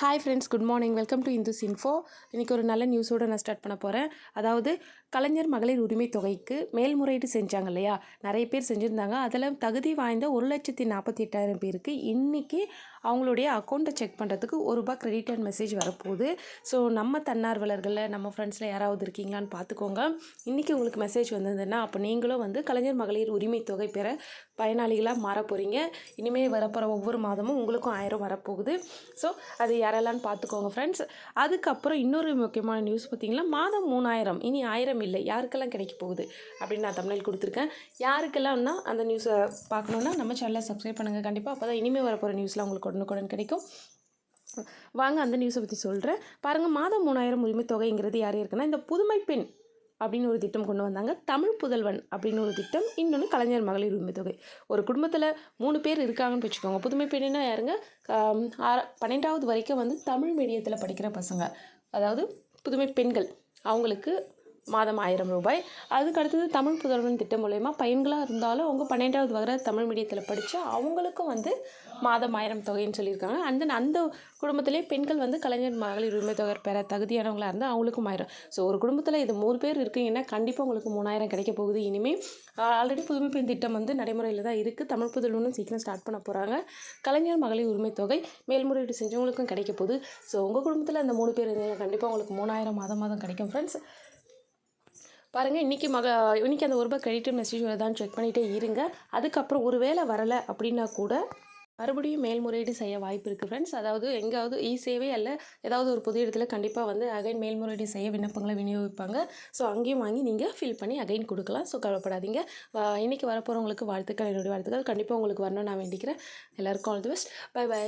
Hi friends good morning welcome to Hindu சின்ஃபோ இன்றைக்கி ஒரு நல்ல நியூஸோடு நான் ஸ்டார்ட் பண்ண போகிறேன் அதாவது கலைஞர் மகளிர் உரிமை தொகைக்கு மேல்முறையீடு செஞ்சாங்க இல்லையா? நிறைய பேர் செஞ்சுருந்தாங்க. அதில் தகுதி வாய்ந்த ஒரு லட்சத்தி நாற்பத்தி எட்டாயிரம் பேருக்கு இன்றைக்கி அவங்களுடைய அக்கௌண்ட்டை செக் பண்ணுறதுக்கு ஒரு ரூபா கிரெடிட் அண்ட் மெசேஜ் வரப்போகுது. ஸோ நம்ம தன்னார்வலர்களில் நம்ம ஃப்ரெண்ட்ஸில் யாராவது இருக்கீங்களான்னு பார்த்துக்கோங்க இன்றைக்கி உங்களுக்கு மெசேஜ் வந்ததுன்னா அப்போ நீங்களும் வந்து கலைஞர் மகளிர் உரிமை தொகை பெற பயனாளிகளாக மாற போகிறீங்க இனிமேல் வரப்போகிற ஒவ்வொரு மாதமும் உங்களுக்கும் ஆயிரம் வரப்போகுது. ஸோ அது யாரெல்லாம் பார்த்துக்கோங்க ஃப்ரெண்ட்ஸ் அதுக்கப்புறம் இன்னொரு முக்கியமான நியூஸ் பார்த்தீங்கன்னா மாதம் மூணாயிரம். இனி ஆயிரம் இல்லை. யாருக்கெல்லாம் கிடைக்க போகுது? அப்படின்னு நான் தமிழில் கொடுத்துருக்கேன். யாருக்கெல்லாம்னா அந்த நியூஸை பார்க்கணுன்னா நம்ம சேனலை சப்ஸ்கிரைப் பண்ணுங்கள் கண்டிப்பாக அப்போ தான் இனிமேல் வரப்போகிற நியூஸ்லாம் உங்களுக்கு உடனுக்குடன் கிடைக்கும். வாங்க அந்த நியூஸை பற்றி சொல்கிறேன் பாருங்கள் மாதம் மூணாயிரம் உரிமை தொகைங்கிறது யார் இருக்குன்னா இந்த புதுமை பெண். அப்படின்னு ஒரு திட்டம் கொண்டு வந்தாங்க. தமிழ் புதல்வன் அப்படின்னு ஒரு திட்டம் இன்னொன்று கலைஞர் மகளிர் உரிமை தொகை. ஒரு குடும்பத்தில் மூணு பேர் இருக்காங்கன்னு வச்சுக்கோங்க. புதுமை பெண்ணுன்னா யாருங்க? ஆற- பன்னெண்டாவது வரைக்கும் வந்து தமிழ் மீடியத்தில் படிக்கிற பசங்க. அதாவது புதுமை பெண்கள். அவங்களுக்கு மாதம் ஆயிரம் ரூபாய். அதுக்கு அடுத்தது தமிழ் புதல்வன் திட்டம் மூலயமா பையன்களாக இருந்தாலும் அவங்க பன்னெண்டாவது வரை தமிழ் மீடியத்தில் படித்து அவங்களுக்கும் வந்து மாதம் ஆயிரம் தொகைன்னு சொல்லியிருக்காங்க. அண்ட் தென் அந்த குடும்பத்திலே பெண்கள் வந்து கலைஞர் மகளிர் உரிமை தொகை பெற தகுதியானவங்களாக இருந்தால் அவங்களுக்கும் ஆயிரம். ஸோ ஒரு குடும்பத்தில் இது மூணு பேர் இருக்கீங்கன்னா கண்டிப்பாக உங்களுக்கு மூணாயிரம் கிடைக்க போகுது. இனிமேல் ஆல்ரெடி புதுமை பெண் திட்டம் வந்து நடைமுறையில் தான் இருக்குது தமிழ் புதல்வனும் சீக்கிரம் ஸ்டார்ட் பண்ண போகிறாங்க கலைஞர் மகளிர் உரிமை தொகை மேல்முறையீடு செஞ்சவங்களுக்கும் கிடைக்க போகுது. ஸோ உங்கள் குடும்பத்தில் அந்த மூணு பேர் இருந்தீங்கன்னா கண்டிப்பாக உங்களுக்கு மூணாயிரம் மாதம் மாதம் கிடைக்கும் ஃப்ரெண்ட்ஸ் பாருங்கள் இன்றைக்கி மக இன்றைக்கி அந்த ஒரு ரூபாய் கிரெடிட் மெசேஜ் வருதான்னு செக் பண்ணிகிட்டே இருங்க. அதுக்கப்புறம் ஒரு வேளை வரலை அப்படின்னா கூட மறுபடியும் மேல்முறையீடு செய்ய வாய்ப்பு இருக்குது ஃப்ரெண்ட்ஸ் அதாவது எங்காவது இ சேவை அல்ல ஏதாவது ஒரு புது இடத்துல கண்டிப்பாக வந்து அகைன் மேல்முறையீடு செய்ய விண்ணப்பங்களை விநியோகிப்பாங்க. ஸோ அங்கேயும் வாங்கி நீங்கள் ஃபில் பண்ணி அகைன் கொடுக்கலாம். ஸோ கவலைப்படாதீங்க. இன்றைக்கி வரப்போகிறவங்களுக்கு வாழ்த்துக்கள் என்னுடைய வாழ்த்துக்கள். கண்டிப்பாக உங்களுக்கு வரணும் நான் வேண்டிக்கிறேன். எல்லாருக்கும் all the best bye bye